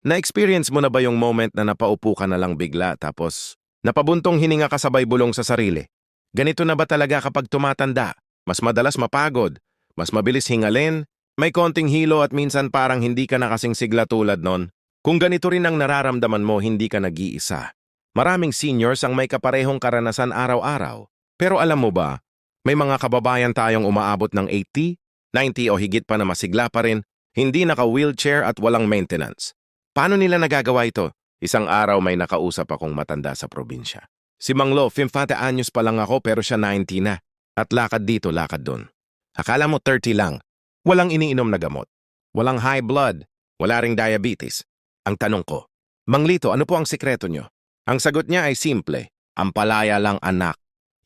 Na-experience mo na ba yung moment na napaupo ka na lang bigla tapos napabuntong hininga ka sabay bulong sa sarili? Ganito na ba talaga kapag tumatanda? Mas madalas mapagod, mas mabilis hingalin, may konting hilo at minsan parang hindi ka na sigla tulad nun. Kung ganito rin ang nararamdaman mo, hindi ka nag-iisa. Maraming seniors ang may kaparehong karanasan araw-araw. Pero alam mo ba, may mga kababayan tayong umaabot ng 80, 90 o higit pa na masigla pa rin, hindi naka-wheelchair at walang maintenance. Paano nila nagagawa ito? Isang araw may nakausap akong matanda sa probinsya. Si Manglo, 50 anyos pa lang ako pero siya 90 na. At lakad dito, lakad doon. Akala mo 30 lang. Walang iniinom na gamot. Walang high blood. Wala ring diabetes. Ang tanong ko, Manglito, ano po ang sikreto nyo? Ang sagot niya ay simple. Ampalaya lang anak.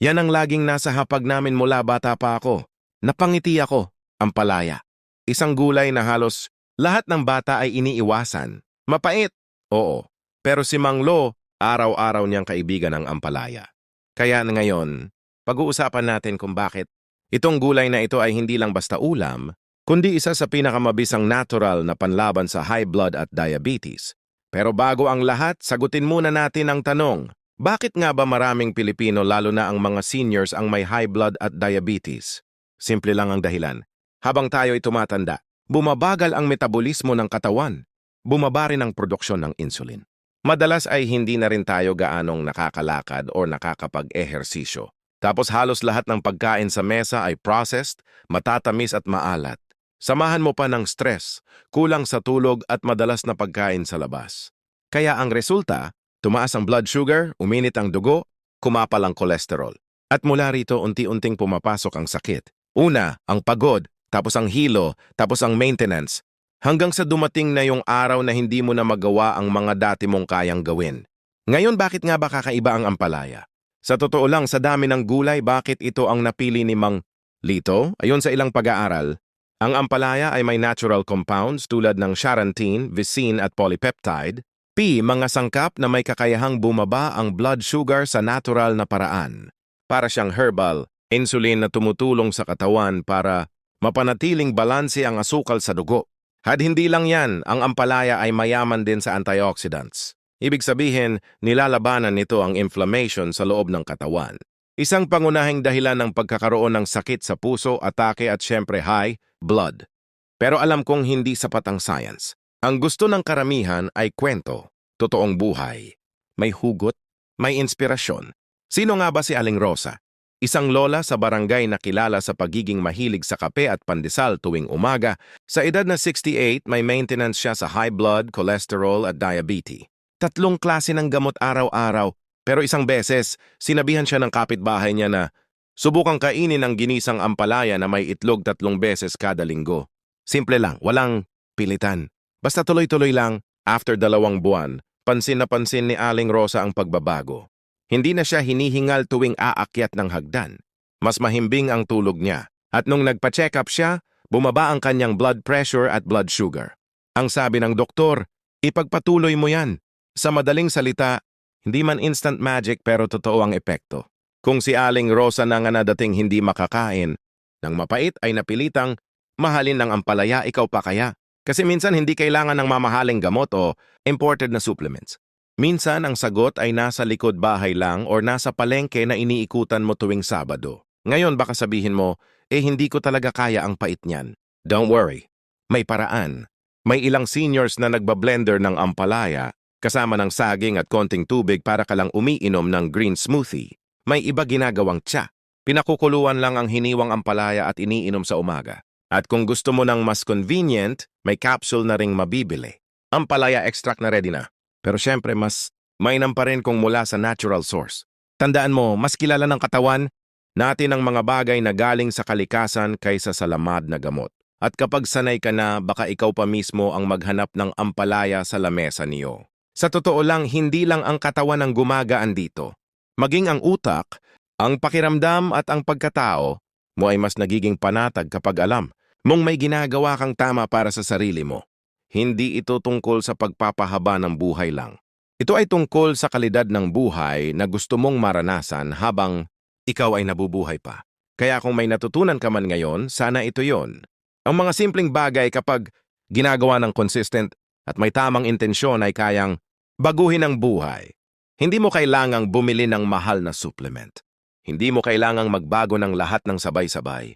Yan ang laging nasa hapag namin mula bata pa ako. Napangiti ako. Ampalaya. Isang gulay na halos lahat ng bata ay iniiwasan. Mapait. Oo. Pero si Manglo, araw-araw niyang kaibigan ang ampalaya. Kaya ngayon, pag-uusapan natin kung bakit itong gulay na ito ay hindi lang basta ulam, kundi isa sa pinakamabisang natural na panlaban sa high blood at diabetes. Pero bago ang lahat, sagutin muna natin ang tanong, bakit nga ba maraming Pilipino lalo na ang mga seniors ang may high blood at diabetes? Simple lang ang dahilan. Habang tayo ay tumatanda, bumabagal ang metabolismo ng katawan. Bumaba rin ang produksyon ng insulin. Madalas ay hindi na rin tayo gaanong nakakalakad o nakakapag-ehersisyo. Tapos halos lahat ng pagkain sa mesa ay processed, matatamis at maalat. Samahan mo pa ng stress, kulang sa tulog at madalas na pagkain sa labas. Kaya ang resulta, tumaas ang blood sugar, uminit ang dugo, kumapal ang kolesterol. At mula rito unti-unting pumapasok ang sakit. Una, ang pagod, tapos ang hilo, tapos ang maintenance, hanggang sa dumating na yung araw na hindi mo na magawa ang mga dati mong kayang gawin. Ngayon bakit nga ba kakaiba ang ampalaya? Sa totoo lang, sa dami ng gulay, bakit ito ang napili ni Mang Lito? Ayon sa ilang pag-aaral, ang ampalaya ay may natural compounds tulad ng charantine, vicin at polypeptide, P. Mga sangkap na may kakayahang bumaba ang blood sugar sa natural na paraan. Para siyang herbal, insulin na tumutulong sa katawan para mapanatiling balanse ang asukal sa dugo. Had hindi lang yan, ang ampalaya ay mayaman din sa antioxidants. Ibig sabihin, nilalabanan nito ang inflammation sa loob ng katawan. Isang pangunahing dahilan ng pagkakaroon ng sakit sa puso, atake at syempre high blood. Pero alam kong hindi sapat ang science. Ang gusto ng karamihan ay kwento, totoong buhay. May hugot, may inspirasyon. Sino nga ba si Aling Rosa? Isang lola sa barangay na kilala sa pagiging mahilig sa kape at pandesal tuwing umaga. Sa edad na 68, may maintenance siya sa high blood, cholesterol at diabetes. Tatlong klase ng gamot araw-araw, pero isang beses, sinabihan siya ng kapitbahay niya na subukang kainin ang ginisang ampalaya na may itlog tatlong beses kada linggo. Simple lang, walang pilitan. Basta tuloy-tuloy lang, after dalawang buwan, pansin na pansin ni Aling Rosa ang pagbabago. Hindi na siya hinihingal tuwing aakyat ng hagdan. Mas mahimbing ang tulog niya. At nung nagpa-check up siya, bumaba ang kanyang blood pressure at blood sugar. Ang sabi ng doktor, ipagpatuloy mo yan. Sa madaling salita, hindi man instant magic pero totoo ang epekto. Kung si Aling Rosa na nga na dating hindi makakain, nang mapait ay napilitang, mahalin ng ampalaya ikaw pa kaya. Kasi minsan hindi kailangan ng mamahaling gamot o imported na supplements. Minsan ang sagot ay nasa likod bahay lang or nasa palengke na iniikutan mo tuwing Sabado. Ngayon baka sabihin mo, eh hindi ko talaga kaya ang pait niyan. Don't worry, may paraan. May ilang seniors na nagbablender ng ampalaya kasama ng saging at konting tubig para ka lang umiinom ng green smoothie. May iba ginagawang tsa. Pinakukuluan lang ang hiniwang ampalaya at iniinom sa umaga. At kung gusto mo ng mas convenient, may capsule na ring mabibili. Ampalaya extract na ready na. Pero syempre mas mainam pa rin kung mula sa natural source. Tandaan mo, mas kilala ng katawan natin ang mga bagay na galing sa kalikasan kaysa sa lamad na gamot. At kapag sanay ka na, baka ikaw pa mismo ang maghanap ng ampalaya sa lamesa niyo. Sa totoo lang, hindi lang ang katawan ang gumagaan dito. Maging ang utak, ang pakiramdam at ang pagkatao mo ay mas nagiging panatag kapag alam mong may ginagawa kang tama para sa sarili mo. Hindi ito tungkol sa pagpapahaba ng buhay lang. Ito ay tungkol sa kalidad ng buhay na gusto mong maranasan habang ikaw ay nabubuhay pa. Kaya kung may natutunan ka man ngayon, sana ito yon. Ang mga simpleng bagay kapag ginagawa ng consistent, at may tamang intensyon ay kayang baguhin ang buhay. Hindi mo kailangang bumili ng mahal na supplement. Hindi mo kailangang magbago ng lahat ng sabay-sabay.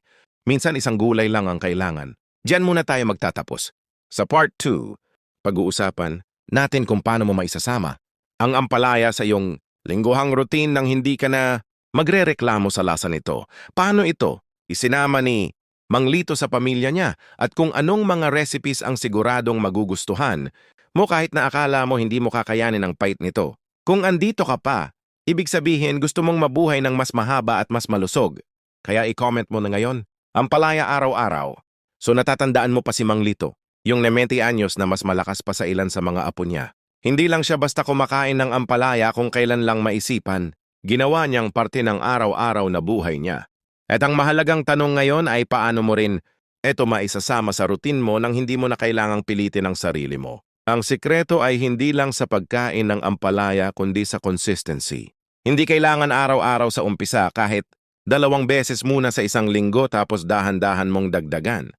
Minsan isang gulay lang ang kailangan. Diyan muna tayo magtatapos. Sa part 2, pag-uusapan natin kung paano mo maisasama ang ampalaya sa iyong lingguhang routine nang hindi ka na magrereklamo sa lasa nito. Paano ito? Isinama ni Mang Lito sa pamilya niya at kung anong mga recipes ang siguradong magugustuhan mo kahit na akala mo hindi mo kakayanin ang pait nito. Kung andito ka pa, ibig sabihin gusto mong mabuhay ng mas mahaba at mas malusog. Kaya i-comment mo na ngayon, ampalaya araw-araw. So natatandaan mo pa si Mang Lito, yung 90 anyos na mas malakas pa sa ilan sa mga apo niya. Hindi lang siya basta kumakain ng ampalaya kung kailan lang maisipan. Ginawa niyang parte ng araw-araw na buhay niya. At ang mahalagang tanong ngayon ay paano mo rin eto maisasama sa routine mo nang hindi mo na kailangang pilitin ang sarili mo. Ang sikreto ay hindi lang sa pagkain ng ampalaya kundi sa consistency. Hindi kailangan araw-araw sa umpisa kahit dalawang beses muna sa isang linggo tapos dahan-dahan mong dagdagan.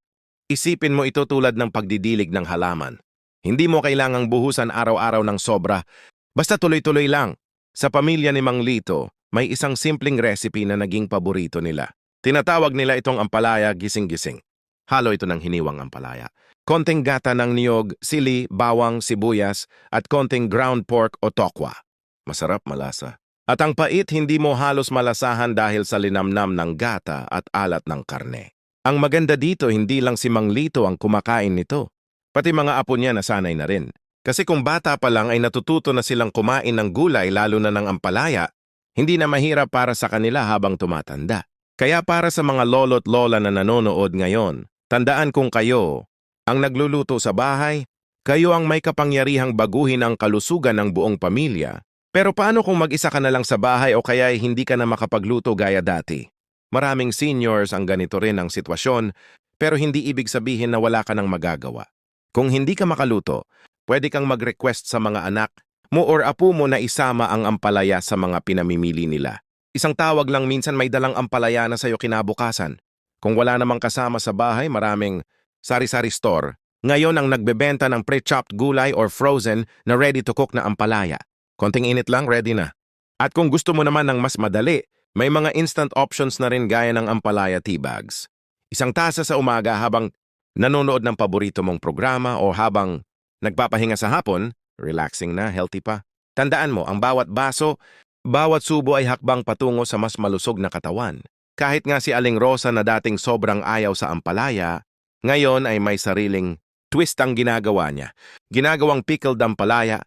Isipin mo ito tulad ng pagdidilig ng halaman. Hindi mo kailangang buhusan araw-araw ng sobra. Basta tuloy-tuloy lang. Sa pamilya ni Mang Lito, may isang simpleng recipe na naging paborito nila. Tinatawag nila itong ampalaya gising-gising. Halo ito ng hiniwang ampalaya. Konting gata ng niyog, sili, bawang, sibuyas, at konting ground pork o tokwa. Masarap malasa. At ang pait hindi mo halos malasahan dahil sa linamnam ng gata at alat ng karne. Ang maganda dito hindi lang si Mang Lito ang kumakain nito. Pati mga apo niya nasanay na rin. Kasi kung bata pa lang ay natututo na silang kumain ng gulay lalo na ng ampalaya, hindi na mahirap para sa kanila habang tumatanda. Kaya para sa mga lolo't lola na nanonood ngayon, tandaan kung kayo ang nagluluto sa bahay, kayo ang may kapangyarihang baguhin ang kalusugan ng buong pamilya. Pero paano kung mag-isa ka na lang sa bahay o kaya hindi ka na makapagluto gaya dati? Maraming seniors ang ganito rin ang sitwasyon, pero hindi ibig sabihin na wala ka nang magagawa. Kung hindi ka makaluto, pwede kang mag-request sa mga anak mo or apo mo na isama ang ampalaya sa mga pinamimili nila. Isang tawag lang minsan may dalang ampalaya na sa'yo kinabukasan. Kung wala namang kasama sa bahay, maraming sari-sari store. Ngayon ang nagbebenta ng pre-chopped gulay or frozen na ready to cook na ampalaya. Konting init lang, ready na. At kung gusto mo naman ng mas madali, may mga instant options na rin gaya ng ampalaya tea bags. Isang tasa sa umaga habang nanonood ng paborito mong programa o habang nagpapahinga sa hapon, relaxing na, healthy pa. Tandaan mo, ang bawat baso, bawat subo ay hakbang patungo sa mas malusog na katawan. Kahit nga si Aling Rosa na dating sobrang ayaw sa ampalaya, ngayon ay may sariling twist ang ginagawa niya. Ginagawang pickled ampalaya,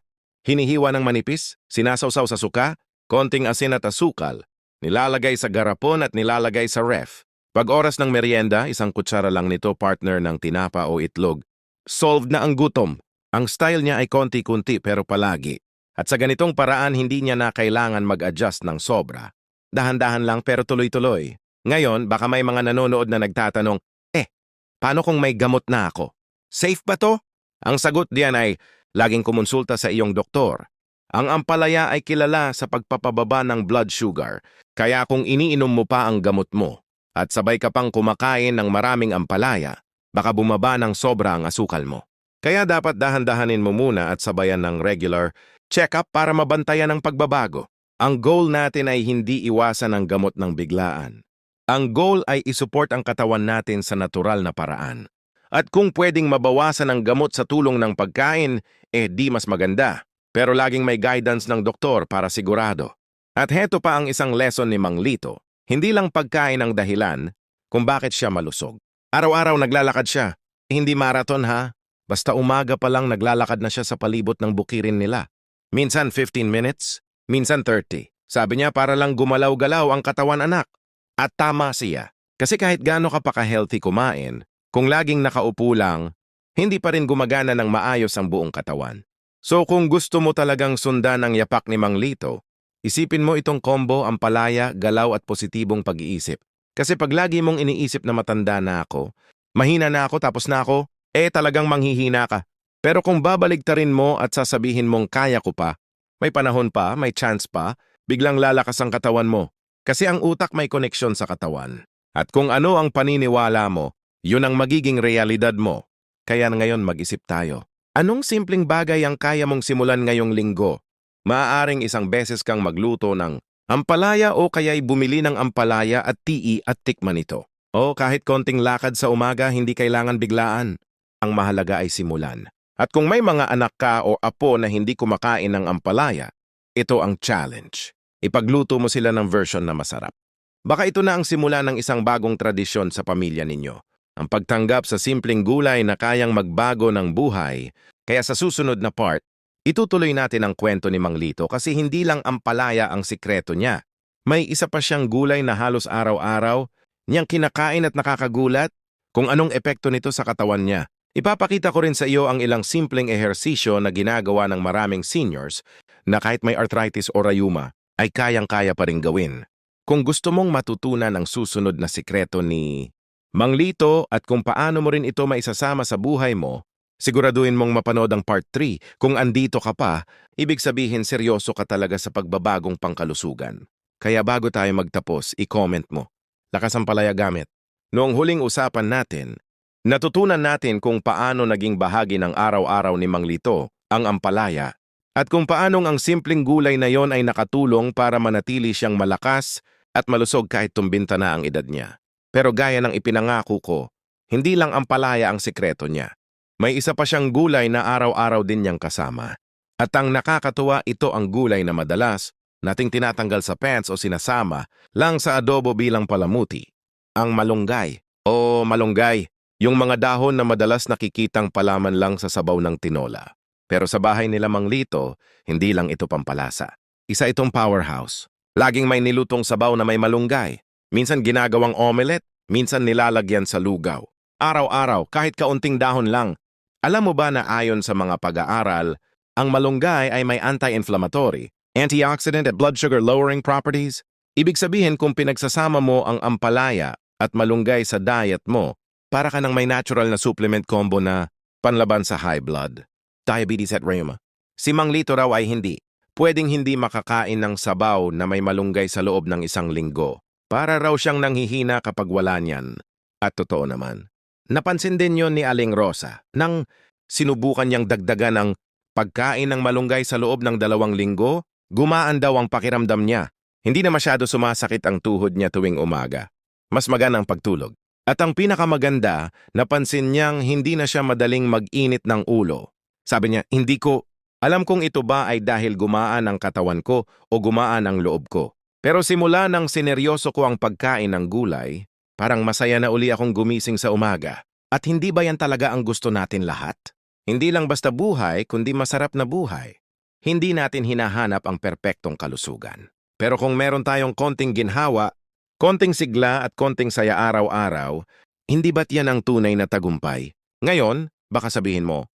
hinihiwa ng manipis, sinasawsaw sa suka, konting asin at asukal, nilalagay sa garapon at nilalagay sa ref. Pag oras ng merienda, isang kutsara lang nito partner ng tinapa o itlog. Solved na ang gutom. Ang style niya ay konti-kunti pero palagi. At sa ganitong paraan hindi niya na kailangan mag-adjust ng sobra. Dahan-dahan lang pero tuloy-tuloy. Ngayon, baka may mga nanonood na nagtatanong, eh, paano kung may gamot na ako? Safe ba to? Ang sagot diyan ay, laging kumonsulta sa iyong doktor. Ang ampalaya ay kilala sa pagpapababa ng blood sugar, kaya kung iniinom mo pa ang gamot mo at sabay ka pang kumakain ng maraming ampalaya, baka bumaba ng sobra ang asukal mo. Kaya dapat dahan-dahanin mo muna at sabayan ng regular check-up para mabantayan ang pagbabago. Ang goal natin ay hindi iwasan ang gamot ng biglaan. Ang goal ay isupport ang katawan natin sa natural na paraan. At kung pwedeng mabawasan ang gamot sa tulong ng pagkain, eh di mas maganda. Pero laging may guidance ng doktor para sigurado. At heto pa ang isang lesson ni Mang Lito. Hindi lang pagkain ang dahilan kung bakit siya malusog. Araw-araw naglalakad siya. Hindi marathon ha. Basta umaga pa lang naglalakad na siya sa palibot ng bukirin nila. Minsan 15 minutes, minsan 30. Sabi niya para lang gumalaw-galaw ang katawan anak. At tama siya. Kasi kahit gaano ka pa ka-healthy kumain, kung laging nakaupo lang, hindi pa rin gumagana ng maayos ang buong katawan. So kung gusto mo talagang sundan ang yapak ni Mang Lito, isipin mo itong combo ang palaya, galaw at positibong pag-iisip. Kasi pag lagi mong iniisip na matanda na ako, mahina na ako tapos na ako, eh talagang manghihina ka. Pero kung babaligtarin mo at sasabihin mong kaya ko pa, may panahon pa, may chance pa, biglang lalakas ang katawan mo. Kasi ang utak may koneksyon sa katawan. At kung ano ang paniniwala mo, yun ang magiging realidad mo. Kaya ngayon mag-isip tayo. Anong simpleng bagay ang kaya mong simulan ngayong linggo? Maaaring isang beses kang magluto ng ampalaya o kaya'y bumili ng ampalaya at tii at tikman ito. O kahit konting lakad sa umaga, hindi kailangan biglaan. Ang mahalaga ay simulan. At kung may mga anak ka o apo na hindi kumakain ng ampalaya, ito ang challenge. Ipagluto mo sila ng version na masarap. Baka ito na ang simula ng isang bagong tradisyon sa pamilya ninyo. Ang pagtanggap sa simpleng gulay na kayang magbago ng buhay. Kaya sa susunod na part, itutuloy natin ang kwento ni Mang Lito kasi hindi lang ampalaya ang sikreto niya. May isa pa siyang gulay na halos araw-araw niyang kinakain at nakakagulat kung anong epekto nito sa katawan niya. Ipapakita ko rin sa iyo ang ilang simpleng ehersisyo na ginagawa ng maraming seniors na kahit may arthritis o rayuma ay kayang-kaya pa rin gawin. Kung gusto mong matutunan ang susunod na sikreto ni Mang Lito at kung paano mo rin ito maisasama sa buhay mo, siguraduhin mong mapanood ang part 3. Kung andito ka pa, ibig sabihin seryoso ka talaga sa pagbabagong pangkalusugan. Kaya bago tayo magtapos, i-comment mo. Lakas ang palaya gamit. Noong huling usapan natin, natutunan natin kung paano naging bahagi ng araw-araw ni Mang Lito ang ampalaya at kung paanong ang simpleng gulay na yon ay nakatulong para manatili siyang malakas at malusog kahit tumbinta na ang edad niya. Pero gaya ng ipinangako ko, hindi lang ang palaya ang sikreto niya. May isa pa siyang gulay na araw-araw din niyang kasama. At ang nakakatuwa ito ang gulay na madalas nating tinatanggal sa pants o sinasama lang sa adobo bilang palamuti. Ang malunggay o malunggay, yung mga dahon na madalas nakikitang palaman lang sa sabaw ng tinola. Pero sa bahay nila Mang Lito, hindi lang ito pampalasa. Isa itong powerhouse. Laging may nilutong sabaw na may malunggay. Minsan ginagawang omelette, minsan nilalagyan sa lugaw. Araw-araw, kahit kaunting dahon lang. Alam mo ba na ayon sa mga pag-aaral, ang malunggay ay may anti-inflammatory, antioxidant at blood sugar lowering properties? Ibig sabihin kung pinagsasama mo ang ampalaya at malunggay sa diet mo, para ka ng may natural na supplement combo na panlaban sa high blood, diabetes at rheuma. Si Mang Lito raw ay hindi. Pwedeng hindi makakain ng sabaw na may malunggay sa loob ng isang linggo. Para raw siyang nanghihina kapag wala niyan. At totoo naman. Napansin din yon ni Aling Rosa nang sinubukan niyang dagdagan ng pagkain ng malunggay sa loob ng dalawang linggo, gumaan daw ang pakiramdam niya. Hindi na masyado sumasakit ang tuhod niya tuwing umaga. Mas magana ang pagtulog. At ang pinakamaganda, napansin niyang hindi na siya madaling mag-init ng ulo. Sabi niya, hindi ko, alam kong ito ba ay dahil gumaan ang katawan ko o gumaan ang loob ko. Pero simula nang sineryoso ko ang pagkain ng gulay, parang masaya na uli akong gumising sa umaga. At hindi ba yan talaga ang gusto natin lahat? Hindi lang basta buhay, kundi masarap na buhay. Hindi natin hinahanap ang perpektong kalusugan. Pero kung meron tayong konting ginhawa, konting sigla at konting saya araw-araw, hindi ba't yan ang tunay na tagumpay? Ngayon, baka sabihin mo,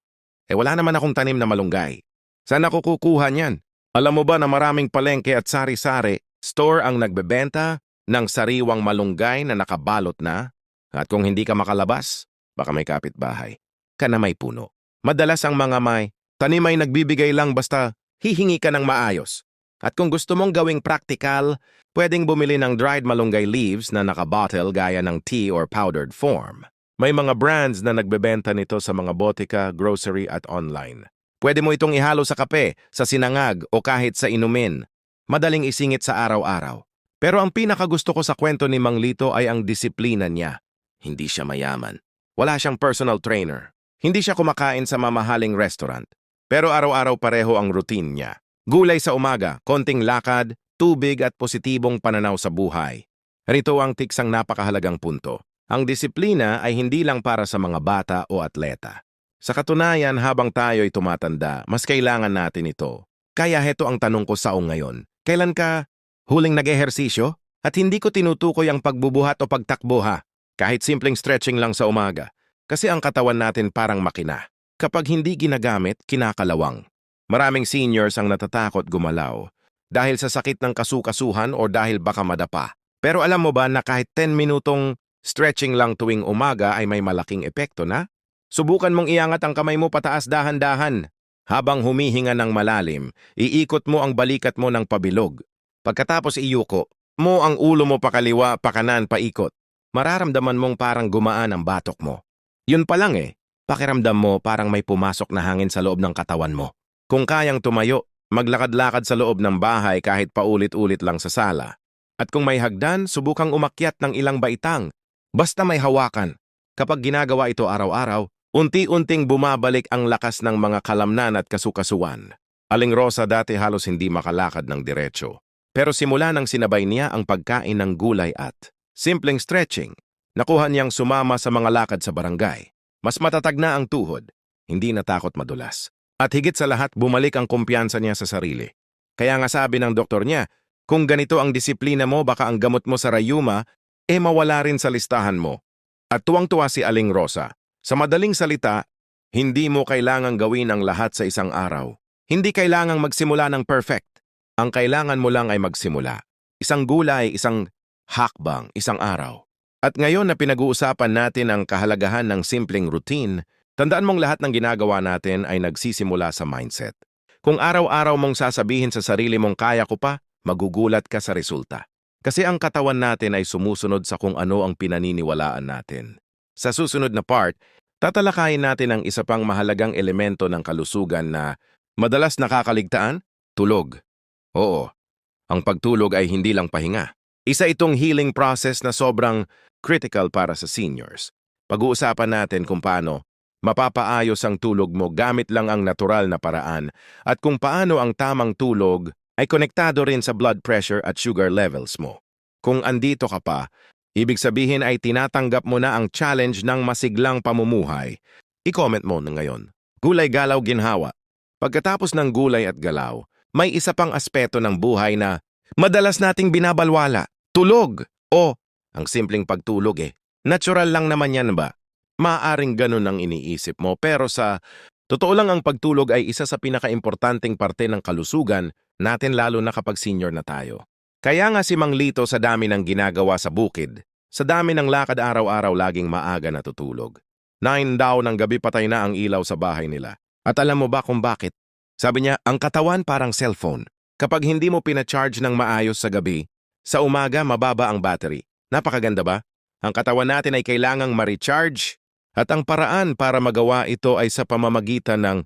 eh wala naman akong tanim na malunggay. Saan ako kukuha niyan? Alam mo ba na maraming palengke at sari-sari Store ang nagbebenta ng sariwang malunggay na nakabalot na at kung hindi ka makalabas, baka may kapitbahay ka na may puno. Madalas ang mga may tanim ay nagbibigay lang basta hihingi ka ng maayos. At kung gusto mong gawing practical, pwedeng bumili ng dried malunggay leaves na nakabottle gaya ng tea or powdered form. May mga brands na nagbebenta nito sa mga botika, grocery at online. Pwede mo itong ihalo sa kape, sa sinangag o kahit sa inumin madaling isingit sa araw-araw. Pero ang pinakagusto ko sa kwento ni Mang Lito ay ang disiplina niya. Hindi siya mayaman. Wala siyang personal trainer. Hindi siya kumakain sa mamahaling restaurant. Pero araw-araw pareho ang routine niya. Gulay sa umaga, konting lakad, tubig at positibong pananaw sa buhay. Rito ang tiksang napakahalagang punto. Ang disiplina ay hindi lang para sa mga bata o atleta. Sa katunayan, habang tayo'y tumatanda, mas kailangan natin ito. Kaya heto ang tanong ko sa ngayon. Kailan ka huling nag-ehersisyo? At hindi ko tinutukoy ang pagbubuhat o pagtakbo ha, kahit simpleng stretching lang sa umaga. Kasi ang katawan natin parang makina. Kapag hindi ginagamit, kinakalawang. Maraming seniors ang natatakot gumalaw dahil sa sakit ng kasukasuhan o dahil baka madapa. Pero alam mo ba na kahit 10 minutong stretching lang tuwing umaga ay may malaking epekto na? Subukan mong iangat ang kamay mo pataas dahan-dahan habang humihinga ng malalim, iikot mo ang balikat mo ng pabilog. Pagkatapos iyuko, mo ang ulo mo pakaliwa, pakanan, paikot. Mararamdaman mong parang gumaan ang batok mo. Yun pa lang eh. Pakiramdam mo parang may pumasok na hangin sa loob ng katawan mo. Kung kayang tumayo, maglakad-lakad sa loob ng bahay kahit paulit-ulit lang sa sala. At kung may hagdan, subukang umakyat ng ilang baitang. Basta may hawakan. Kapag ginagawa ito araw-araw, unti-unting bumabalik ang lakas ng mga kalamnan at kasukasuan. Aling Rosa dati halos hindi makalakad ng diretsyo. Pero simula nang sinabay niya ang pagkain ng gulay at simpleng stretching, nakuha niyang sumama sa mga lakad sa barangay. Mas matatag na ang tuhod, hindi natakot madulas. At higit sa lahat, bumalik ang kumpiyansa niya sa sarili. Kaya nga sabi ng doktor niya, kung ganito ang disiplina mo, baka ang gamot mo sa rayuma, eh mawala rin sa listahan mo. At tuwang-tuwa si Aling Rosa. Sa madaling salita, hindi mo kailangang gawin ang lahat sa isang araw. Hindi kailangang magsimula ng perfect. Ang kailangan mo lang ay magsimula. Isang gulay, isang hakbang, isang araw. At ngayon na pinag-uusapan natin ang kahalagahan ng simpleng routine, tandaan mong lahat ng ginagawa natin ay nagsisimula sa mindset. Kung araw-araw mong sasabihin sa sarili mong kaya ko pa, magugulat ka sa resulta. Kasi ang katawan natin ay sumusunod sa kung ano ang pinaniniwalaan natin. Sa susunod na part, tatalakayin natin ang isa pang mahalagang elemento ng kalusugan na madalas nakakaligtaan, tulog. Oo, ang pagtulog ay hindi lang pahinga. Isa itong healing process na sobrang critical para sa seniors. Pag-uusapan natin kung paano mapapaayos ang tulog mo gamit lang ang natural na paraan at kung paano ang tamang tulog ay konektado rin sa blood pressure at sugar levels mo. Kung andito ka pa, ibig sabihin ay tinatanggap mo na ang challenge ng masiglang pamumuhay. I-comment mo na ngayon. Gulay galaw ginhawa. Pagkatapos ng gulay at galaw, may isa pang aspeto ng buhay na madalas nating binabalwala. Tulog o ang simpleng pagtulog eh. Natural lang naman yan ba? Maaring ganun ang iniisip mo pero sa totoo lang ang pagtulog ay isa sa pinakaimportanteng parte ng kalusugan natin lalo na kapag senior na tayo. Kaya nga si Mang Lito sa dami ng ginagawa sa bukid, sa dami ng lakad araw-araw laging maaga natutulog. Nine daw ng gabi patay na ang ilaw sa bahay nila. At alam mo ba kung bakit? Sabi niya, ang katawan parang cellphone. Kapag hindi mo pinacharge ng maayos sa gabi, sa umaga mababa ang battery. Napakaganda ba? Ang katawan natin ay kailangang ma-recharge at ang paraan para magawa ito ay sa pamamagitan ng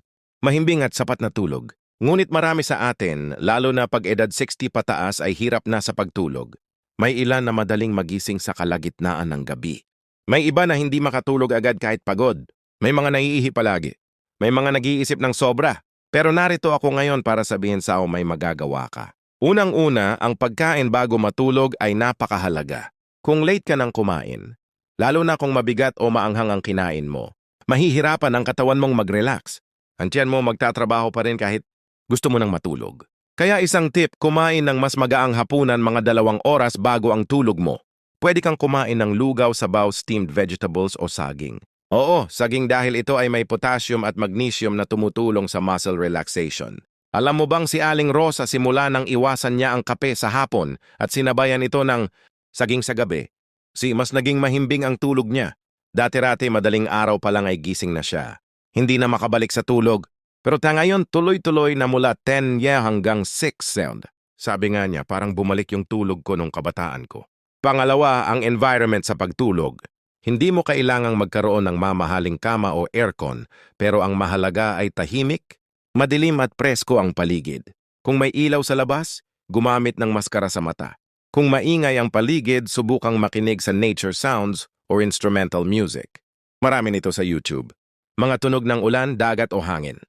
mahimbing at sapat na tulog. Ngunit marami sa atin, lalo na pag edad 60 pataas ay hirap na sa pagtulog. May ilan na madaling magising sa kalagitnaan ng gabi. May iba na hindi makatulog agad kahit pagod. May mga naiihi palagi. May mga nag-iisip ng sobra. Pero narito ako ngayon para sabihin sa o may magagawa ka. Unang-una, ang pagkain bago matulog ay napakahalaga. Kung late ka ng kumain, lalo na kung mabigat o maanghang ang kinain mo, mahihirapan ang katawan mong mag-relax. Ang mo magtatrabaho pa rin kahit gusto mo nang matulog. Kaya isang tip, kumain ng mas magaang hapunan mga dalawang oras bago ang tulog mo. Pwede kang kumain ng lugaw, sabaw, steamed vegetables o saging. Oo, saging dahil ito ay may potassium at magnesium na tumutulong sa muscle relaxation. Alam mo bang si Aling Rosa simula nang iwasan niya ang kape sa hapon at sinabayan ito ng saging sa gabi? Si mas naging mahimbing ang tulog niya. Dati-rati madaling araw pa lang ay gising na siya. Hindi na makabalik sa tulog. Pero ta ngayon tuloy-tuloy na mula 10 yeah hanggang 6 sound. Sabi nga niya parang bumalik yung tulog ko nung kabataan ko. Pangalawa, ang environment sa pagtulog. Hindi mo kailangang magkaroon ng mamahaling kama o aircon, pero ang mahalaga ay tahimik, madilim at presko ang paligid. Kung may ilaw sa labas, gumamit ng maskara sa mata. Kung maingay ang paligid, subukang makinig sa nature sounds or instrumental music. Marami nito sa YouTube. Mga tunog ng ulan, dagat o hangin.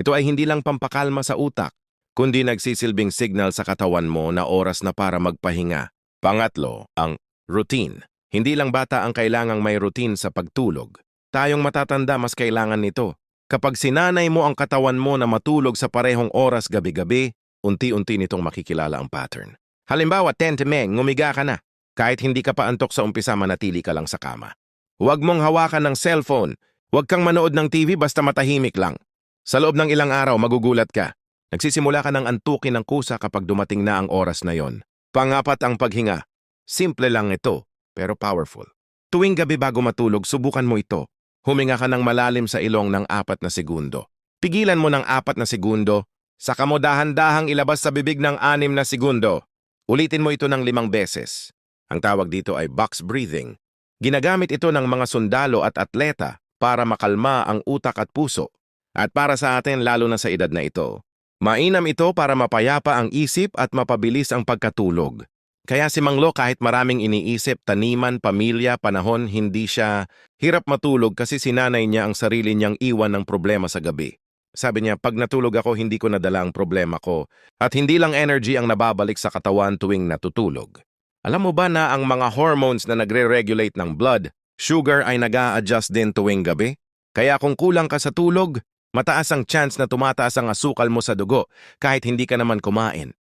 Ito ay hindi lang pampakalma sa utak, kundi nagsisilbing signal sa katawan mo na oras na para magpahinga. Pangatlo, ang routine. Hindi lang bata ang kailangang may routine sa pagtulog. Tayong matatanda mas kailangan nito. Kapag sinanay mo ang katawan mo na matulog sa parehong oras gabi-gabi, unti-unti nitong makikilala ang pattern. Halimbawa, 10 to Meng, ngumiga ka na. Kahit hindi ka pa antok sa umpisa, manatili ka lang sa kama. Huwag mong hawakan ng cellphone. Huwag kang manood ng TV basta matahimik lang. Sa loob ng ilang araw, magugulat ka. Nagsisimula ka ng antukin ng kusa kapag dumating na ang oras na yon. Pangapat ang paghinga. Simple lang ito pero powerful. Tuwing gabi bago matulog, subukan mo ito. Huminga ka ng malalim sa ilong ng apat na segundo. Pigilan mo ng apat na segundo, saka mo dahan-dahang ilabas sa bibig ng anim na segundo. Ulitin mo ito ng limang beses. Ang tawag dito ay box breathing. Ginagamit ito ng mga sundalo at atleta para makalma ang utak at puso. At para sa atin lalo na sa edad na ito, mainam ito para mapayapa ang isip at mapabilis ang pagkatulog. Kaya si Manglo kahit maraming iniisip, taniman, pamilya, panahon, hindi siya hirap matulog kasi sinanay niya ang sarili niyang iwan ng problema sa gabi. Sabi niya, pag natulog ako, hindi ko nadala ang problema ko at hindi lang energy ang nababalik sa katawan tuwing natutulog. Alam mo ba na ang mga hormones na nagre-regulate ng blood, sugar ay nag adjust din tuwing gabi? Kaya kung kulang ka sa tulog, mataas ang chance na tumataas ang asukal mo sa dugo kahit hindi ka naman kumain.